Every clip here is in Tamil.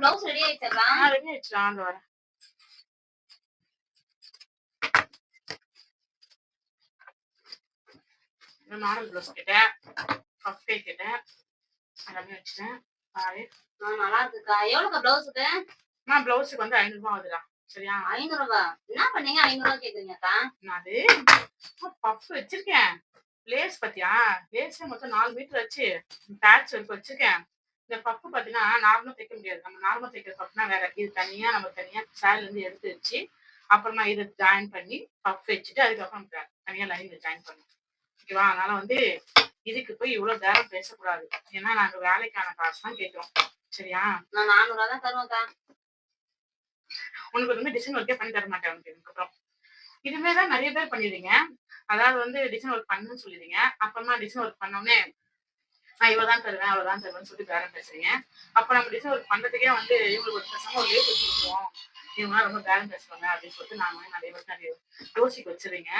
பிளவுஸ் ரெடி ஆயிடுச்சா நான் ரெடி ஆயிடுச்சு. அந்த வரேன். மாடல் ப்ளவுஸ் கிட்டேன் பஃப் கை கிட்டேன் எல்லாமே வச்சுட்டேன். பாரு. நல்லா இருக்குக்கா எவ்வளவுக்கா பிளவுஸுக்கு? நான் ப்ளவுஸுக்கு வந்து ஐநூறுபா ஆகுதுடா. சரியா? ஐநூறு ரூபா என்ன பண்ணீங்க? ஐநூறு ரூபா கேக்குறீங்கக்கா. நான் அது பஃப் வச்சிருக்கேன். லேஸ் பத்தியா? லேஸ்ல மொத்தம் நாலு மீட்டர் வச்சு பேட்ச் ஒர்க் வச்சிருக்கேன். இந்த பஃப் பாத்தீங்கன்னா நார்மலா தைக்க முடியாது. நம்ம நார்மலா தைக்கிற பஃப்னா வேற இது தனியா நம்ம தனியா சேல இருந்து எடுத்து வச்சு அப்புறமா இதை ஜாயின் பண்ணி பஃப் வச்சுட்டு அதுக்கப்புறம் த- தனியா லைன்ல ஜாயின் பண்ணணும் ஓகேவா அதனால வந்து இதுக்கு போய் இவ்வளவு நேரம் பேசக்கூடாது. ஏன்னா நாங்க வேலைக்கான காசு தான் கேட்கிறோம். சரியா? நான் நானூறு ரூபா தான் தருவேன்க்கா உனக்கு வந்து டிசைன் ஒர்க்கே பண்ணி தர மாட்டேன் உனக்கு இதுக்கப்புறம். இதுவே தான் நிறைய பேர் பண்ணிடுறீங்க. அதாவது வந்து டிசைன் ஒர்க் பண்ணுன்னு சொல்லிடுறீங்க. அப்புறமா டிசைன் ஒர்க் பண்ணோடனே நான் இவ்வளவுதான் தருவேன் அவ்வளவுதான் தருவேன்னு சொல்லிட்டு பேரம் பேசுறீங்க அப்ப நம்ம டிசைன் ஒர்க் பண்றதுக்கே வந்து இவங்களுக்கு ஒரு பேசாம ஒரு லேட் வச்சுருக்கோம் இவங்களாம் ரொம்ப பேரம் பேசுவாங்க அப்படின்னு சொல்லிட்டு நாங்க நிறைய பேர் நிறைய யோசிக்க வச்சிருங்க.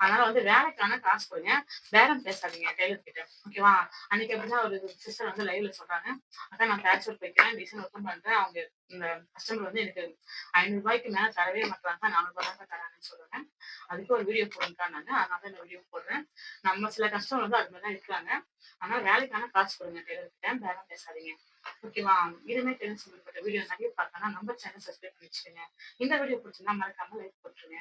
அதனால வந்து வேலைக்கான காசு கொடுங்க. பேரம் பேசாதீங்க டெய்லர் கிட்ட. ஓகேவா அன்னைக்கு அப்படிதான் ஒரு சிஸ்டர் வந்து லைவ்ல சொல்றாங்க. அக்கா நான் பேட்ச் ஒர்க் வைக்கிறேன் டிசைன் ஒர்க்கும் பண்றேன். அவங்க இந்த கஸ்டமர் வந்து எனக்கு ஐநூறு ரூபாய்க்கு மேல தரவே மாட்டாங்க நானூறு ரூபாய் தான் தராங்கன்னு சொல்றேன் அதுக்கு ஒரு வீடியோ போடுங்கானாங்க அதனால இந்த வீடியோ போடுறேன். நம்ம சில கஸ்டமர் வந்து அது மாதிரி தான் இருக்காங்க. ஆனா வேலைக்கான காசு கொடுங்க டெய்லர்கிட்ட பேரம் பேசாதீங்க. ஓகேவா இதுமே தெரிஞ்சு சம்பந்தப்பட்ட வீடியோ நிறைய பார்க்கணும் நம்ம சேனல் சப்ஸ்கிரைப் பண்ணி வச்சுக்கோங்க. இந்த வீடியோ பிடிச்சிருந்தா மறக்காம லைக் போட்டுருங்க.